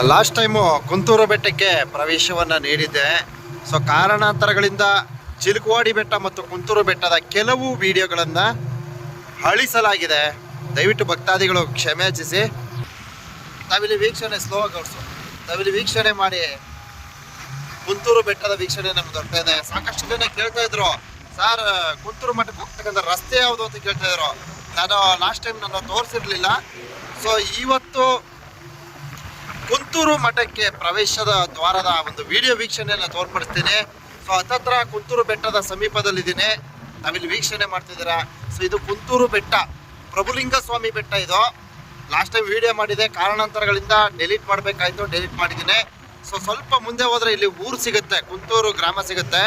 Last time Kunthur ಬೆಟ್ಟಕ್ಕೆ ಪ್ರವೇಶವನ್ನು ನೀಡಿದ್ದೆ. ಸೊ ಕಾರಣಾಂತರಗಳಿಂದ ಚಿಲುಕವಾಡಿ ಬೆಟ್ಟ ಮತ್ತು ಕುಂತೂರು ಬೆಟ್ಟದ ಕೆಲವು ವಿಡಿಯೋಗಳನ್ನು ಅಳಿಸಲಾಗಿದೆ. ದಯವಿಟ್ಟು ಭಕ್ತಾದಿಗಳು ಕ್ಷಮೆಯಾಚಿಸಿ ತಾವಿಲ್ಲಿ ವೀಕ್ಷಣೆ ಸ್ಲೋ ಆಗಿ ಓಡಿಸು ತಾವಿಲ್ಲಿ ವೀಕ್ಷಣೆ ಮಾಡಿ. ಕುಂತೂರು ಬೆಟ್ಟದ ವೀಕ್ಷಣೆ ನಮ್ಗೆ ದೊಡ್ಡ ಇದೆ. ಸಾಕಷ್ಟು ಜನ ಕೇಳ್ತಾ ಇದ್ರು. ಸರ್, ಕುಂತೂರು ಮಠಕ್ಕೆ ಹೋಗ್ತಕ್ಕಂಥ ರಸ್ತೆ ಯಾವುದು? ಅಂತ ಕೇಳ್ತಾ ಇದ್ರು. ನಾನು ಲಾಸ್ಟ್ ಟೈಮ್ ನಾನು ತೋರಿಸಿರ್ಲಿಲ್ಲ. ಸೊ ಇವತ್ತು ಕುಂತೂರು ಮಠಕ್ಕೆ ಪ್ರವೇಶದ ದ್ವಾರದ ಒಂದು ವಿಡಿಯೋ ವೀಕ್ಷಣೆಯನ್ನು ತೋರ್ಪಡಿಸ್ತೀನಿ. ಸೊ ಹತ್ತತ್ರ ಕುಂತೂರು ಬೆಟ್ಟದ ಸಮೀಪದಲ್ಲಿದ್ದೀನಿ. ನಾವಿಲ್ಲಿ ವೀಕ್ಷಣೆ ಮಾಡ್ತಿದ್ದೀರಾ? ಸೊ ಇದು ಕುಂತೂರು ಬೆಟ್ಟ. ಪ್ರಭುಲಿಂಗ ಸ್ವಾಮಿ ಬೆಟ್ಟ ಇದು. ಲಾಸ್ಟ್ ಟೈಮ್ ವಿಡಿಯೋ ಮಾಡಿದೆ. ಕಾರಣಾಂತರಗಳಿಂದ ಡೆಲೀಟ್ ಮಾಡಬೇಕಾಯ್ತು ಡೆಲೀಟ್ ಮಾಡಿದ್ದೀನಿ. ಸೊ ಸ್ವಲ್ಪ ಮುಂದೆ ಹೋದರೆ ಇಲ್ಲಿ ಊರು ಸಿಗುತ್ತೆ. ಕುಂತೂರು ಗ್ರಾಮ ಸಿಗುತ್ತೆ.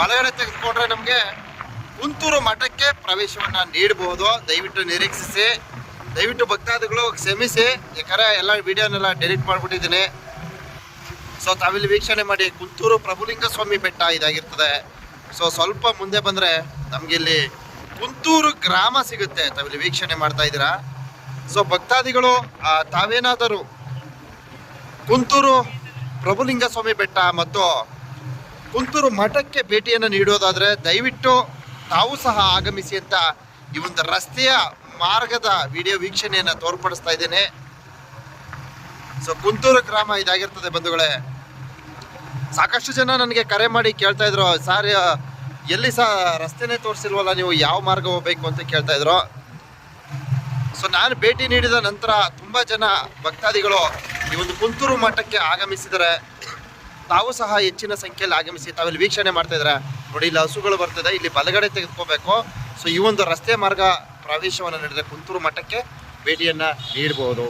ಬಲಗಡೆ ತೆಗೆದುಕೊಂಡ್ರೆ ನಮಗೆ ಕುಂತೂರು ಮಠಕ್ಕೆ ಪ್ರವೇಶವನ್ನು ನೀಡಬಹುದು ದಯವಿಟ್ಟು ನಿರೀಕ್ಷಿಸಿ. ದಯವಿಟ್ಟು ಭಕ್ತಾದಿಗಳು, ಕ್ಷಮಿಸಿ. ಯಾಕಂದ್ರೆ ಎಲ್ಲ ವಿಡಿಯೋನೆಲ್ಲ ಡಿಲೀಟ್ ಮಾಡಿಬಿಟ್ಟಿದ್ದೀನಿ. ಸೊ ತಾವಿಲ್ಲಿ ವೀಕ್ಷಣೆ ಮಾಡಿ, ಕುಂತೂರು ಪ್ರಭುಲಿಂಗ ಸ್ವಾಮಿ ಬೆಟ್ಟ ಇದಾಗಿರ್ತದೆ. ಸೊ ಸ್ವಲ್ಪ ಮುಂದೆ ಬಂದರೆ ನಮಗಿಲ್ಲಿ ಕುಂತೂರು ಗ್ರಾಮ ಸಿಗುತ್ತೆ. ತಾವಿಲ್ಲಿ ವೀಕ್ಷಣೆ ಮಾಡ್ತಾ ಇದ್ದೀರಾ? ಸೊ ಭಕ್ತಾದಿಗಳು ತಾವೇನಾದರೂ ಕುಂತೂರು ಪ್ರಭುಲಿಂಗ ಸ್ವಾಮಿ ಬೆಟ್ಟ ಮತ್ತು ಕುಂತೂರು ಮಠಕ್ಕೆ ಭೇಟಿಯನ್ನು ನೀಡೋದಾದರೆ ದಯವಿಟ್ಟು ತಾವು ಸಹ ಆಗಮಿಸಿ ಅಂತ ಈ ಒಂದು ರಸ್ತೆಯ ಮಾರ್ಗದ ವಿಡಿಯೋ ವೀಕ್ಷಣೆಯನ್ನು ತೋರ್ಪಡಿಸ್ತಾ ಇದ್ದೇನೆ. ಸೊ ಕುಂತೂರು ಗ್ರಾಮ ಇದಾಗಿರ್ತದೆ ಬಂಧುಗಳೇ. ಸಾಕಷ್ಟು ಜನ ನನಗೆ ಕರೆ ಮಾಡಿ ಕೇಳ್ತಾ ಇದ್ರು, ಸಾರ್, ಎಲ್ಲಿ ಸಹ ರಸ್ತೆನೇ ತೋರಿಸಿಲ್ವಲ್ಲ ನೀವು, ಯಾವ ಮಾರ್ಗ ಹೋಗ್ಬೇಕು? ಅಂತ ಕೇಳ್ತಾ ಇದ್ರು. ಸೊ ನಾನು ಭೇಟಿ ನೀಡಿದ ನಂತರ ತುಂಬ ಜನ ಭಕ್ತಾದಿಗಳು ಈ ಒಂದು ಕುಂತೂರು ಮಠಕ್ಕೆ ಆಗಮಿಸಿದರೆ, ತಾವು ಸಹ ಹೆಚ್ಚಿನ ಸಂಖ್ಯೆಯಲ್ಲಿ ಆಗಮಿಸಿ ತಾವಿಲ್ಲಿ ವೀಕ್ಷಣೆ ಮಾಡ್ತಾ ಇದ್ದಾರೆ ನೋಡಿ, ಇಲ್ಲಿ ಹಸುಗಳು ಬರ್ತದೆ, ಇಲ್ಲಿ ಬಲಗಡೆ ತೆಗೆದುಕೋಬೇಕು. ಸೊ ಈ ಒಂದು ರಸ್ತೆ ಮಾರ್ಗ ಪ್ರವೇಶವನ್ನು ನಡೆದ ಕುಂತೂರು ಮಠಕ್ಕೆ ಭೇಟಿಯನ್ನು ನೀಡಬಹುದು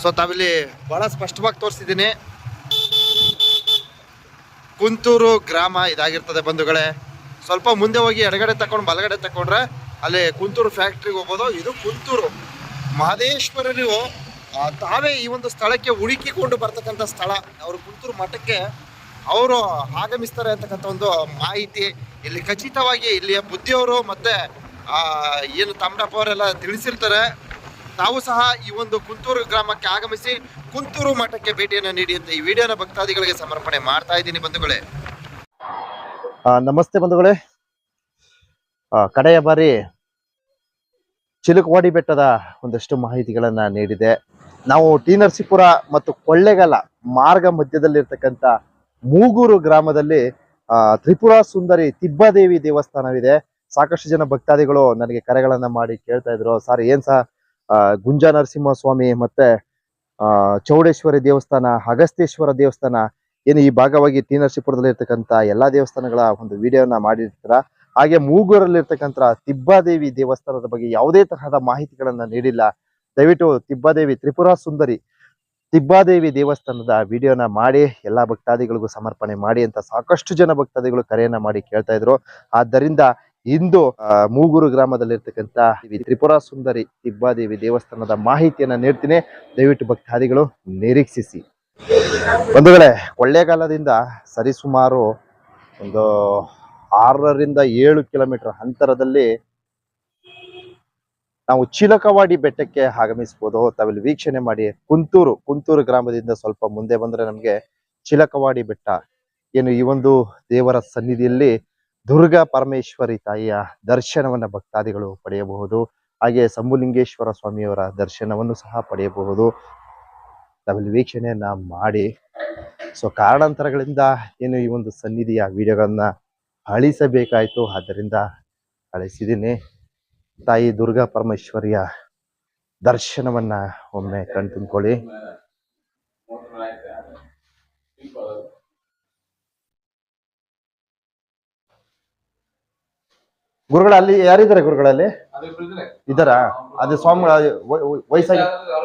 ಸೊ ತಾವಿಲ್ಲಿ ಬಹಳ ಸ್ಪಷ್ಟವಾಗಿ ತೋರಿಸಿದ್ದೀನಿ. ಕುಂತೂರು ಗ್ರಾಮ ಇದಾಗಿರ್ತದೆ ಬಂಧುಗಳೇ. ಸ್ವಲ್ಪ ಮುಂದೆ ಹೋಗಿ ಎಡಗಡೆ ತಕೊಂಡು ಬಲಗಡೆ ತಕೊಂಡ್ರೆ ಅಲ್ಲಿ ಕುಂತೂರು ಫ್ಯಾಕ್ಟ್ರಿಗೆ ಹೋಗ್ಬೋದು. ಇದು ಕುಂತೂರು. ಮಹದೇಶ್ವರರು ತಾವೇ ಈ ಒಂದು ಸ್ಥಳಕ್ಕೆ ಹುಡುಕಿಕೊಂಡು ಬರ್ತಕ್ಕಂಥ ಸ್ಥಳ. ಅವರು ಕುಂತೂರು ಮಠಕ್ಕೆ ಅವರು ಆಗಮಿಸ್ತಾರೆ ಅಂತಕ್ಕಂಥ ಒಂದು ಮಾಹಿತಿ ಇಲ್ಲಿ ಖಚಿತವಾಗಿ ಇಲ್ಲಿಯ ಬುದ್ಧಿಯವರು ಮತ್ತೆ ಏನು ತಾಮ್ರಪ್ಪ ಅವರೆಲ್ಲ ತಿಳಿಸಿರ್ತಾರೆ. ತಾವು ಸಹ ಈ ಒಂದು ಕುಂತೂರು ಗ್ರಾಮಕ್ಕೆ ಆಗಮಿಸಿ ಕುಂತೂರು ಮಠಕ್ಕೆ ಭೇಟಿಯನ್ನು ನೀಡಿ ಅಂತ ಈ ವಿಡಿಯೋನ ಭಕ್ತಾದಿಗಳಿಗೆ ಸಮರ್ಪಣೆ ಮಾಡ್ತಾ ಇದ್ದೀನಿ ಬಂಧುಗಳೇ. ನಮಸ್ತೆ ಬಂಧುಗಳೇ. ಆ, ಕಡೆಯ ಬಾರಿ ಚಿಲುಕವಾಡಿ ಬೆಟ್ಟದ ಒಂದಷ್ಟು ಮಾಹಿತಿಗಳನ್ನ ನೀಡಿದೆ. ನಾವು ಟಿ ನರಸೀಪುರ ಮತ್ತು ಕೊಳ್ಳೆಗಾಲ ಮಾರ್ಗ ಮಧ್ಯದಲ್ಲಿರ್ತಕ್ಕಂಥ ಮೂಗೂರು ಗ್ರಾಮದಲ್ಲಿ ಆ, ತ್ರಿಪುರ ಸುಂದರಿ ತಿಬ್ಬಾದೇವಿ ದೇವಸ್ಥಾನವಿದೆ. ಸಾಕಷ್ಟು ಜನ ಭಕ್ತಾದಿಗಳು ನನಗೆ ಕರೆಗಳನ್ನ ಮಾಡಿ ಕೇಳ್ತಾ ಇದ್ರು. ಸರ್ ಏನ್ ಸಹ ಗುಂಜಾ ನರಸಿಂಹ ಸ್ವಾಮಿ ಮತ್ತೆ ಚೌಡೇಶ್ವರಿ ದೇವಸ್ಥಾನ ಅಗಸ್ತೇಶ್ವರ ದೇವಸ್ಥಾನ, ಏನು ಈ ಭಾಗವಾಗಿ ಟಿ ನರಸೀಪುರದಲ್ಲಿ ಇರ್ತಕ್ಕಂಥ ಎಲ್ಲಾ ದೇವಸ್ಥಾನಗಳ ಒಂದು ವಿಡಿಯೋನ ಮಾಡಿರ್ತೀರ. ಹಾಗೆ ಮೂಗೂರಲ್ಲಿ ಇರ್ತಕ್ಕಂಥ ತಿಬ್ಬಾದೇವಿ ದೇವಸ್ಥಾನದ ಬಗ್ಗೆ ಯಾವುದೇ ತರಹದ ಮಾಹಿತಿಗಳನ್ನ ನೀಡಿಲ್ಲ. ದಯವಿಟ್ಟು ತಿಬ್ಬಾದೇವಿ ತ್ರಿಪುರ ಸುಂದರಿ ತಿಬ್ಬಾದೇವಿ ದೇವಸ್ಥಾನದ ವಿಡಿಯೋನ ಮಾಡಿ, ಎಲ್ಲಾ ಭಕ್ತಾದಿಗಳಿಗೂ ಸಮರ್ಪಣೆ ಮಾಡಿ ಅಂತ ಸಾಕಷ್ಟು ಜನ ಭಕ್ತಾದಿಗಳು ಕರೆಯನ್ನ ಮಾಡಿ ಕೇಳ್ತಾ ಇದ್ರು. ಆದ್ದರಿಂದ ಇಂದು ಮೂಗೂರು ಗ್ರಾಮದಲ್ಲಿರ್ತಕ್ಕಂಥ ಈ ತ್ರಿಪುರ ಸುಂದರಿ ತಿಬ್ಬಾದೇವಿ ದೇವಸ್ಥಾನದ ಮಾಹಿತಿಯನ್ನ ನೀಡ್ತೀನಿ. ದಯವಿಟ್ಟು ಭಕ್ತಾದಿಗಳು ನಿರೀಕ್ಷಿಸಿ. ಬಂಧುಗಳೇ ಕೊಳ್ಳೇಗಾಲದಿಂದ ಸರಿಸುಮಾರು ಒಂದು ಆರರಿಂದ ಏಳು ಕಿಲೋಮೀಟರ್ ಅಂತರದಲ್ಲಿ ನಾವು ಚಿಲಕವಾಡಿ ಬೆಟ್ಟಕ್ಕೆ ಆಗಮಿಸಬಹುದು ತಾವಿಲ್ಲಿ ವೀಕ್ಷಣೆ ಮಾಡಿ, ಕುಂತೂರು ಕುಂತೂರು ಗ್ರಾಮದಿಂದ ಸ್ವಲ್ಪ ಮುಂದೆ ಬಂದ್ರೆ ನಮಗೆ ಚಿಲಕವಾಡಿ ಬೆಟ್ಟ. ಏನು ಈ ಒಂದು ದೇವರ ಸನ್ನಿಧಿಯಲ್ಲಿ ದುರ್ಗಾ ಪರಮೇಶ್ವರಿ ತಾಯಿಯ ದರ್ಶನವನ್ನು ಭಕ್ತಾದಿಗಳು ಪಡೆಯಬಹುದು. ಹಾಗೆ ಸಂಬುಲಿಂಗೇಶ್ವರ ಸ್ವಾಮಿಯವರ ದರ್ಶನವನ್ನು ಸಹ ಪಡೆಯಬಹುದು. ತಾವಿಲ್ಲಿ ವೀಕ್ಷಣೆಯನ್ನ ಮಾಡಿ. ಸೊ ಕಾರಣಾಂತರಗಳಿಂದ ಏನು ಈ ಒಂದು ಸನ್ನಿಧಿಯ ವಿಡಿಯೋಗಳನ್ನ ಅಳಿಸಬೇಕಾಯಿತು. ಆದ್ದರಿಂದ ಅಳಿಸಿದ್ದೀನಿ. ತಾಯಿ ದುರ್ಗಾ ಪರಮೇಶ್ವರಿಯ ದರ್ಶನವನ್ನ ಒಮ್ಮೆ ಕಣ್ತುಂಬ್ಕೊಳ್ಳಿ ಗುರುಗಳ ಅಲ್ಲಿ ಯಾರಿದ್ದಾರೆ ಗುರುಗಳಲ್ಲಿ? ಇದ್ದಾರ. ಅದು ಸ್ವಾಮಿ ವೈ- ವೈ- ವಯಸ್ಸಾಗಿ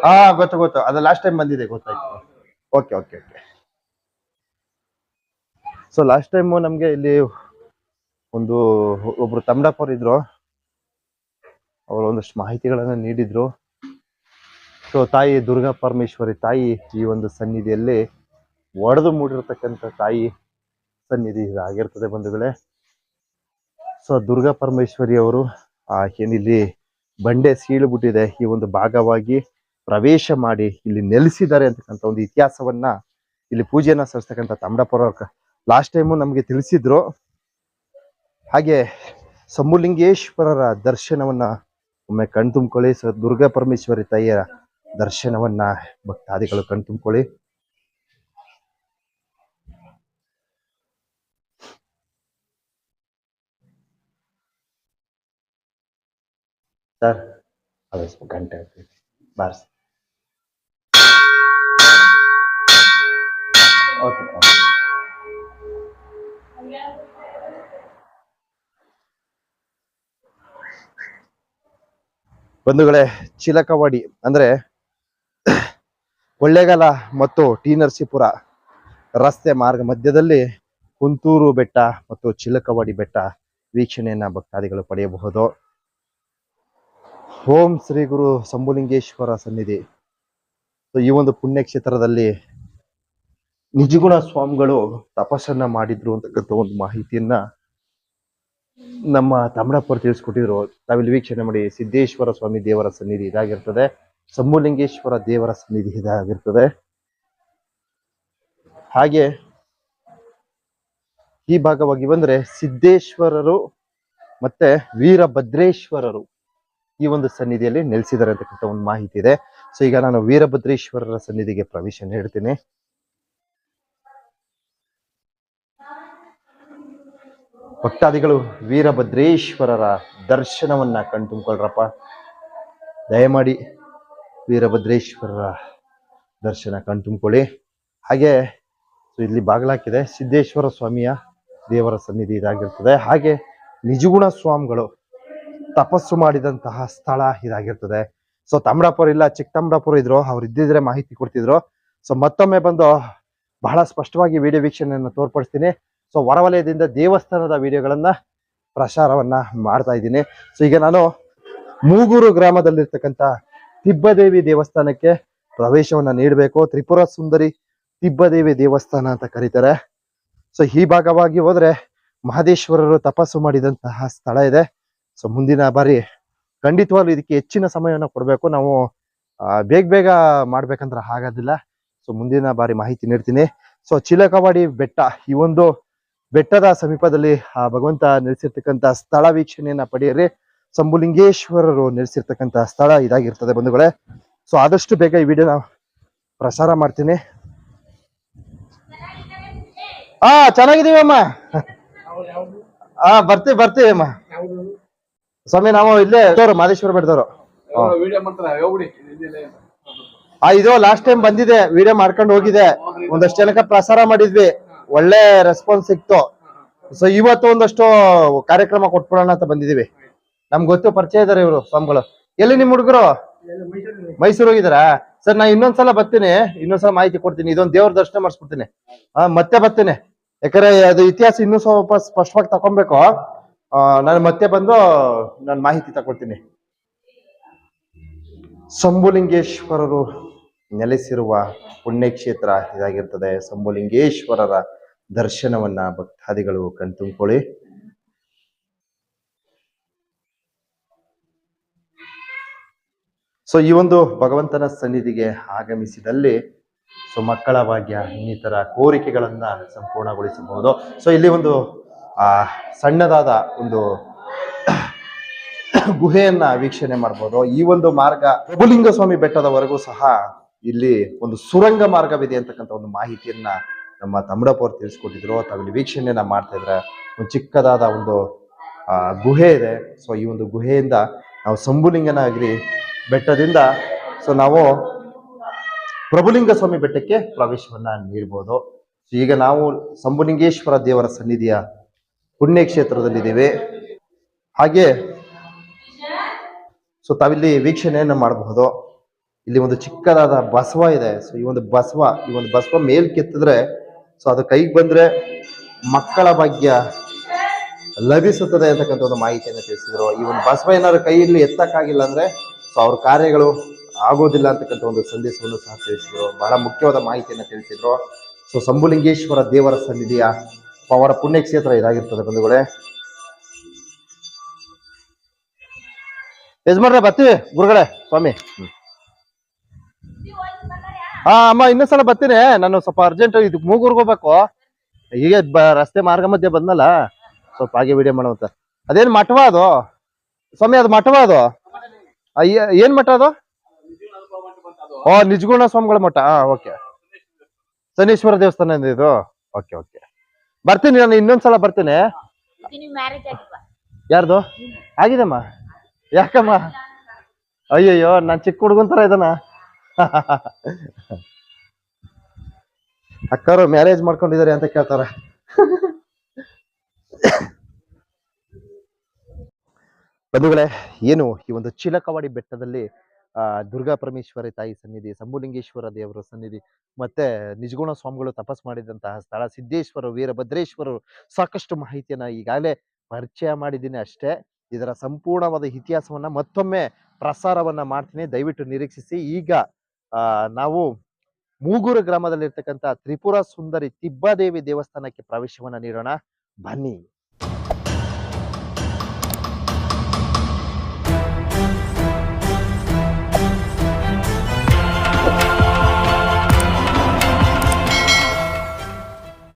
ಹಾ ಗೊತ್ತು ಗೊತ್ತು. ಅದು ಲಾಸ್ಟ್ ಟೈಮ್ ಬಂದಿದೆ ಗೊತ್ತಾಯ್ತು. Okay okay okay so last time ನಮಗೆ ಇಲ್ಲಿ ಒಂದು ಒಬ್ರು ತಮ್ಮಡಪ್ಪ ಅವ್ರು ಇದ್ರು. ಅವರು ಒಂದಷ್ಟು ಮಾಹಿತಿಗಳನ್ನು ನೀಡಿದ್ರು. ಸೊ ತಾಯಿ ದುರ್ಗಾ ಪರಮೇಶ್ವರಿ ತಾಯಿ ಈ ಒಂದು ಸನ್ನಿಧಿಯಲ್ಲಿ ಒಡೆದು ಮೂಡಿರ್ತಕ್ಕಂಥ ತಾಯಿ ಸನ್ನಿಧಿ ಆಗಿರ್ತದೆ ಬಂಧುಗಳೇ. ಸೊ ದುರ್ಗಾ ಪರಮೇಶ್ವರಿ ಅವರು, ಆ, ಏನಿಲ್ಲಿ ಬಂಡೆ ಸೀಳು ಬಿಟ್ಟಿದೆ ಈ ಒಂದು ಭಾಗವಾಗಿ ಪ್ರವೇಶ ಮಾಡಿ ಇಲ್ಲಿ ನೆಲೆಸಿದ್ದಾರೆ ಅಂತಕ್ಕಂಥ ಒಂದು ಇತಿಹಾಸವನ್ನ ಇಲ್ಲಿ ಪೂಜೆಯನ್ನ ಸಲ್ಲಿಸ್ತಕ್ಕಂಥ ತಮ್ಮಡಪುರ ಲಾಸ್ಟ್ ಟೈಮು ನಮಗೆ ತಿಳಿಸಿದ್ರು, ಹಾಗೆ ಸಮುಲಿಂಗೇಶ್ವರರ ದರ್ಶನವನ್ನ ಒಮ್ಮೆ ಕಣ್ತುಂಬ್ಕೊಳ್ಳಿ. ಸೊ, ದುರ್ಗಾ ಪರಮೇಶ್ವರಿ ತಾಯಿಯ ದರ್ಶನವನ್ನ ಭಕ್ತಾದಿಗಳು ಕಣ್ತುಂಬ್ಕೊಳ್ಳಿ. ಸರ್, ಅದು ಸ್ವಲ್ಪ ಗಂಟೆ ಆಗ್ತೈತಿ ಬಾರ್ಸಿ. ಓಕೆ ಬಂಧುಗಳೇ, ಚಿಲಕವಾಡಿ ಅಂದ್ರೆ ಕೊಳ್ಳೇಗಾಲ ಮತ್ತು ಟಿ ನರಸೀಪುರ ರಸ್ತೆ ಮಾರ್ಗ ಮಧ್ಯದಲ್ಲಿ ಕುಂತೂರು ಬೆಟ್ಟ ಮತ್ತು ಚಿಲಕವಾಡಿ ಬೆಟ್ಟ ವೀಕ್ಷಣೆಯನ್ನ ಭಕ್ತಾದಿಗಳು ಪಡೆಯಬಹುದು. ಓಂ ಶ್ರೀ ಗುರು ಶಂಭುಲಿಂಗೇಶ್ವರ ಸನ್ನಿಧಿ. ಸೊ, ಈ ಒಂದು ಪುಣ್ಯಕ್ಷೇತ್ರದಲ್ಲಿ ನಿಜಗುಣ ಸ್ವಾಮಿಗಳು ತಪಸ್ಸನ್ನ ಮಾಡಿದ್ರು ಅಂತಕ್ಕಂಥ ಒಂದು ಮಾಹಿತಿಯನ್ನ ನಮ್ಮ ತಮಿಳಪ್ಪರು ತಿಳಿಸ್ಕೊಟ್ಟಿದ್ರು. ತಾವಿಲ್ಲಿ ವೀಕ್ಷಣೆ ಮಾಡಿ ಸಿದ್ದೇಶ್ವರ ಸ್ವಾಮಿ ದೇವರ ಸನ್ನಿಧಿ ಇದಾಗಿರ್ತದೆ. ಶಂಭುಲಿಂಗೇಶ್ವರ ದೇವರ ಸನ್ನಿಧಿ ಇದಾಗಿರ್ತದೆ. ಹಾಗೆ ಈ ಭಾಗವಾಗಿ ಬಂದ್ರೆ ಸಿದ್ದೇಶ್ವರರು ಮತ್ತೆ ವೀರಭದ್ರೇಶ್ವರರು. ಈ ಒಂದು ಸನ್ನಿಧಿಯಲ್ಲಿ ನೆಲೆಸಿದ್ದಾರೆ ಅಂತಕ್ಕಂಥ ಒಂದು ಮಾಹಿತಿ ಇದೆ. ಸೊ ಈಗ ನಾನು ವೀರಭದ್ರೇಶ್ವರರ ಸನ್ನಿಧಿಗೆ ಪ್ರವೇಶ ನೀಡ್ತೀನಿ ಭಕ್ತಾದಿಗಳು, ವೀರಭದ್ರೇಶ್ವರರ ದರ್ಶನವನ್ನ ಕಣ್ತುಂಬ್ಕೊಳ್ರಪ್ಪ. ದಯಮಾಡಿ ವೀರಭದ್ರೇಶ್ವರರ ದರ್ಶನ ಕಣ್ತುಂಬ್ಕೊಳ್ಳಿ. ಹಾಗೆ ಇಲ್ಲಿ ಬಾಗಿಲಾಕಿದೆ. ಸಿದ್ದೇಶ್ವರ ಸ್ವಾಮಿಯ ದೇವರ ಸನ್ನಿಧಿ ಇದಾಗಿರ್ತದೆ. ಹಾಗೆ, ನಿಜಗುಣ ಸ್ವಾಮಿಗಳು ತಪಸ್ಸು ಮಾಡಿದಂತಹ ಸ್ಥಳ ಇದಾಗಿರ್ತದೆ. ಸೊ ತಮ್ರಾಪುರ ಇಲ್ಲ, ಚಿಕ್ಕತಮ್ರಾಪುರ ಇದ್ರು, ಅವ್ರು ಇದ್ದಿದ್ರೆ ಮಾಹಿತಿ ಕೊಡ್ತಿದ್ರು. ಸೊ ಮತ್ತೊಮ್ಮೆ ಬಂದು ಬಹಳ ಸ್ಪಷ್ಟವಾಗಿ ವಿಡಿಯೋ ವೀಕ್ಷಣೆಯನ್ನು ತೋರ್ಪಡಿಸ್ತೀನಿ. ಸೊ ಹೊರವಲಯದಿಂದ ದೇವಸ್ಥಾನದ ವಿಡಿಯೋಗಳನ್ನ ಪ್ರಸಾರವನ್ನ ಮಾಡ್ತಾ ಇದ್ದೀನಿ. ಸೊ ಈಗ ನಾನು ಮೂಗೂರು ಗ್ರಾಮದಲ್ಲಿರ್ತಕ್ಕಂಥ ತಿಬ್ಬದೇವಿ ದೇವಸ್ಥಾನಕ್ಕೆ ಪ್ರವೇಶವನ್ನ ನೀಡಬೇಕು. ತ್ರಿಪುರ ಸುಂದರಿ ತಿಬ್ಬದೇವಿ ದೇವಸ್ಥಾನ ಅಂತ ಕರೀತಾರೆ. ಸೊ ಈ ಭಾಗವಾಗಿ ಹೋದ್ರೆ ಮಹದೇಶ್ವರರು ತಪಸ್ಸು ಮಾಡಿದಂತಹ ಸ್ಥಳ ಇದೆ. ಸೊ ಮುಂದಿನ ಬಾರಿ ಖಂಡಿತವಾಗ್ಲೂ ಇದಕ್ಕೆ ಹೆಚ್ಚಿನ ಸಮಯವನ್ನು ಕೊಡಬೇಕು. ನಾವು ಬೇಗ ಬೇಗ ಮಾಡ್ಬೇಕಂದ್ರೆ ಆಗೋದಿಲ್ಲ ಸೊ ಮುಂದಿನ ಬಾರಿ ಮಾಹಿತಿ ನೀಡ್ತೀನಿ. ಸೊ ಚಿಲಕವಾಡಿ ಬೆಟ್ಟ ಈ ಒಂದು ಬೆಟ್ಟದ ಸಮೀಪದಲ್ಲಿ ಆ ಭಗವಂತ ನೆಲೆಸಿರ್ತಕ್ಕಂಥ ಸ್ಥಳ ವೀಕ್ಷಣೆಯನ್ನ ಪಡೆಯಿರಿ. ಸಂಬುಲಿಂಗೇಶ್ವರರು ನೆಲೆಸಿರ್ತಕ್ಕಂಥ ಸ್ಥಳ ಇದಾಗಿರ್ತದೆ ಬಂಧುಗಳೇ. ಸೊ ಆದಷ್ಟು ಬೇಗ ಈ ವಿಡಿಯೋನ ಪ್ರಸಾರ ಮಾಡ್ತೀನಿ. ಆ ಚೆನ್ನಾಗಿದೀವಿ ಅಮ್ಮ ಆ ಬರ್ತೀವಿ ಬರ್ತೀವಿ ಅಮ್ಮ. ಸ್ವಾಮಿ ನಾವು ಇಲ್ಲೇ ತೋರು ಮಾದೇಶ್ವರ ಬೆಟ್ಟದವರು ಆ ಇದು ಲಾಸ್ಟ್ ಟೈಮ್ ಬಂದಿದೆ ವಿಡಿಯೋ ಮಾಡ್ಕೊಂಡು ಹೋಗಿದೆ. ಒಂದಷ್ಟು ಜನಕ್ಕೆ ಪ್ರಸಾರ ಮಾಡಿದ್ವಿ. ಒಳ್ಳೆ ರೆಸ್ಪಾನ್ಸ್ ಸಿಕ್ತು. ಸೊ ಇವತ್ತು ಒಂದಷ್ಟು ಕಾರ್ಯಕ್ರಮ ಕೊಟ್ಬಿಡೋಣ ಅಂತ ಬಂದಿದೀವಿ. ನಮ್ಗೆ ಗೊತ್ತು ಪರಿಚಯ ಇದಾರೆ ಇವರು ಸ್ವಾಮಿಗಳು. ಎಲ್ಲಿ ನಿಮ್ ಹುಡುಗರು? ಮೈಸೂರು ಹೋಗಿದಾರಾ? ಸರ್ ನಾ ಇನ್ನೊಂದ್ಸಲ ಬರ್ತೀನಿ. ಇನ್ನೊಂದ್ಸಲ ಮಾಹಿತಿ ಕೊಡ್ತೀನಿ. ಇದೊಂದು ದೇವ್ರ ದರ್ಶನ ಮಾಡಿಸ್ಬಿಡ್ತೀನಿ. ಮತ್ತೆ ಬರ್ತೀನಿ. ಯಾಕಂದ್ರೆ ಅದು ಇತಿಹಾಸ ಇನ್ನೂ ಸ್ವಲ್ಪ ಸ್ಪಷ್ಟವಾಗಿ ತಕೊಬೇಕು. ನಾನು ಮತ್ತೆ ಬಂದು ನಾನು ಮಾಹಿತಿ ತಗೊಳ್ತೀನಿ. ಶಂಭುಲಿಂಗೇಶ್ವರರು ನೆಲೆಸಿರುವ ಪುಣ್ಯಕ್ಷೇತ್ರ ಇದಾಗಿರ್ತದೆ. ಶಂಭುಲಿಂಗೇಶ್ವರರ ದರ್ಶನವನ್ನ ಭಕ್ತಾದಿಗಳು ಕಣ್ತುಂಬಿಕೊಳ್ಳಿ ಸೊ ಈ ಒಂದು ಭಗವಂತನ ಸನ್ನಿಧಿಗೆ ಆಗಮಿಸಿದಲ್ಲಿ ಸೊ ಮಕ್ಕಳ ಭಾಗ್ಯ ಇನ್ನಿತರ ಕೋರಿಕೆಗಳನ್ನ ಸಂಪೂರ್ಣಗೊಳಿಸಬಹುದು. ಸೊ ಇಲ್ಲಿ ಒಂದು ಆ ಸಣ್ಣದಾದ ಒಂದು ಗುಹೆಯನ್ನ ವೀಕ್ಷಣೆ ಮಾಡ್ಬೋದು. ಈ ಒಂದು ಮಾರ್ಗ ಪ್ರಭುಲಿಂಗ ಸ್ವಾಮಿ ಬೆಟ್ಟದವರೆಗೂ ಸಹ ಇಲ್ಲಿ ಒಂದು ಸುರಂಗ ಮಾರ್ಗವಿದೆ ಅಂತಕ್ಕಂಥ ಒಂದು ಮಾಹಿತಿಯನ್ನ ನಮ್ಮ ತಮಿಳಪ್ಪ ಅವ್ರು ತಿಳಿಸ್ಕೊಟ್ಟಿದ್ರು ತಾವಿಲ್ಲಿ ವೀಕ್ಷಣೆಯನ್ನ ಮಾಡ್ತಾ ಇದ್ರೆ ಒಂದು ಚಿಕ್ಕದಾದ ಒಂದು ಗುಹೆ ಇದೆ. ಸೊ ಈ ಒಂದು ಗುಹೆಯಿಂದ ನಾವು ಸಂಬುಲಿಂಗನಗಿರಿ ಬೆಟ್ಟದಿಂದ ಸೊ ನಾವು ಪ್ರಭುಲಿಂಗ ಸ್ವಾಮಿ ಬೆಟ್ಟಕ್ಕೆ ಪ್ರವೇಶವನ್ನ ನೀಡ್ಬೋದು. ಈಗ ನಾವು ಸಂಬುಲಿಂಗೇಶ್ವರ ದೇವರ ಸನ್ನಿಧಿಯ ಪುಣ್ಯಕ್ಷೇತ್ರದಲ್ಲಿದ್ದೇವೆ. ಹಾಗೆ, ಸೊ ತಾವಿಲ್ಲಿ ವೀಕ್ಷಣೆಯನ್ನು ಮಾಡಬಹುದು. ಇಲ್ಲಿ ಒಂದು ಚಿಕ್ಕದಾದ ಬಸವ ಇದೆ. ಸೊ ಈ ಒಂದು ಬಸವ, ಈ ಒಂದು ಬಸವ ಮೇಲ್ ಕೆತ್ತಿದ್ರೆ, ಸೊ ಅದು ಕೈಗೆ ಬಂದ್ರೆ ಮಕ್ಕಳ ಭಾಗ್ಯ ಲಭಿಸುತ್ತದೆ ಅಂತಕ್ಕಂಥ ಒಂದು ಮಾಹಿತಿಯನ್ನು ತಿಳಿಸಿದ್ರು. ಈ ಒಂದು ಬಸವ ಏನಾದ್ರು ಕೈಯಲ್ಲಿ ಎತ್ತಕ್ಕಾಗಿಲ್ಲ ಅಂದ್ರೆ, ಸೊ ಅವ್ರ ಕಾರ್ಯಗಳು ಆಗೋದಿಲ್ಲ ಅಂತಕ್ಕಂಥ ಒಂದು ಸಂದೇಶವನ್ನು ಸಹ ತಿಳಿಸಿದ್ರು. ಬಹಳ ಮುಖ್ಯವಾದ ಮಾಹಿತಿಯನ್ನು ತಿಳಿಸಿದ್ರು. ಸೊ ಸಂಬುಲಿಂಗೇಶ್ವರ ದೇವರ ಸನ್ನಿಧಿಯ ಅವರ ಪುಣ್ಯಕ್ಷೇತ್ರ ಇದಾಗಿರ್ತದೆ ಬಂಧುಗಳೇ. ಯಜಮಾನ್ರೆ, ಬರ್ತೀವಿ ಗುರುಗಳೇ, ಸ್ವಾಮಿ. ಹಾ, ಅಮ್ಮ ಇನ್ನೊಂದ್ಸಲ ಬರ್ತೀನಿ. ನಾನು ಸ್ವಲ್ಪ ಅರ್ಜೆಂಟ್ ಇದು ಮೂಗೂರ್ಗೆ ಹೋಗ್ಬೇಕು. ಹೀಗೆ ರಸ್ತೆ ಮಾರ್ಗ ಮಧ್ಯೆ ಬಂದಲ್ಲ ಸ್ವಲ್ಪ ಹಾಗೆ ವಿಡಿಯೋ ಮಾಡುವಂತ. ಅದೇನ್ ಮಠವ ಅದು? ಸ್ವಾಮಿ, ಅದು ಮಠವ ಅದು? ಏನ್ ಮಠ ಅದು? ಓ, ನಿಜಗುಣ ಸ್ವಾಮಿಗಳ ಮಠ. ಹಾ ಓಕೆ. ಶನೀಶ್ವರ ದೇವಸ್ಥಾನ ಇದು? Okay okay. ಬರ್ತೀನಿ ನಾನು ಇನ್ನೊಂದ್ಸಲ ಬರ್ತೀನಿ. ಯಾರ್ದು? ಆಗಿದೆಮ್ಮ. ಯಾಕಮ್ಮ? ಅಯ್ಯಯ್ಯೋ ನಾನ್ ಚಿಕ್ಕ ಹುಡುಗನ್ ತರ ಇದನ ಅಕ್ಕರು ಮ್ಯಾರೇಜ್ ಮಾಡ್ಕೊಂಡಿದ್ದಾರೆ ಅಂತ ಕೇಳ್ತಾರೆ. ಬಂಧುಗಳೇ ಏನು ಈ ಒಂದು ಚಿಲಕವಾಡಿ ಬೆಟ್ಟದಲ್ಲಿ ದುರ್ಗಾ ಪರಮೇಶ್ವರಿ ತಾಯಿ ಸನ್ನಿಧಿ ಸಂಬುಲಿಂಗೇಶ್ವರ ದೇವರ ಸನ್ನಿಧಿ, ಮತ್ತೆ ನಿಜಗುಣ ಸ್ವಾಮಿಗಳು ತಪಸ್ ಮಾಡಿದಂತಹ ಸ್ಥಳ ಸಿದ್ದೇಶ್ವರ, ವೀರಭದ್ರೇಶ್ವರರು ಸಾಕಷ್ಟು ಮಾಹಿತಿಯನ್ನ ಈಗಾಗಲೇ ಪರಿಚಯ ಮಾಡಿದ್ದೀನಿ ಅಷ್ಟೇ. ಇದರ ಸಂಪೂರ್ಣವಾದ ಇತಿಹಾಸವನ್ನ ಮತ್ತೊಮ್ಮೆ ಪ್ರಸಾರವನ್ನ ಮಾಡ್ತೀನಿ. ದಯವಿಟ್ಟು ನಿರೀಕ್ಷಿಸಿ. ಈಗ ನಾವು ಮೂಗೂರು ಗ್ರಾಮದಲ್ಲಿರ್ತಕ್ಕಂಥ ತ್ರಿಪುರ ಸುಂದರಿ ತಿಬ್ಬಾದೇವಿ ದೇವಸ್ಥಾನಕ್ಕೆ ಪ್ರವೇಶವನ್ನ ನೀಡೋಣ. ಬನ್ನಿ.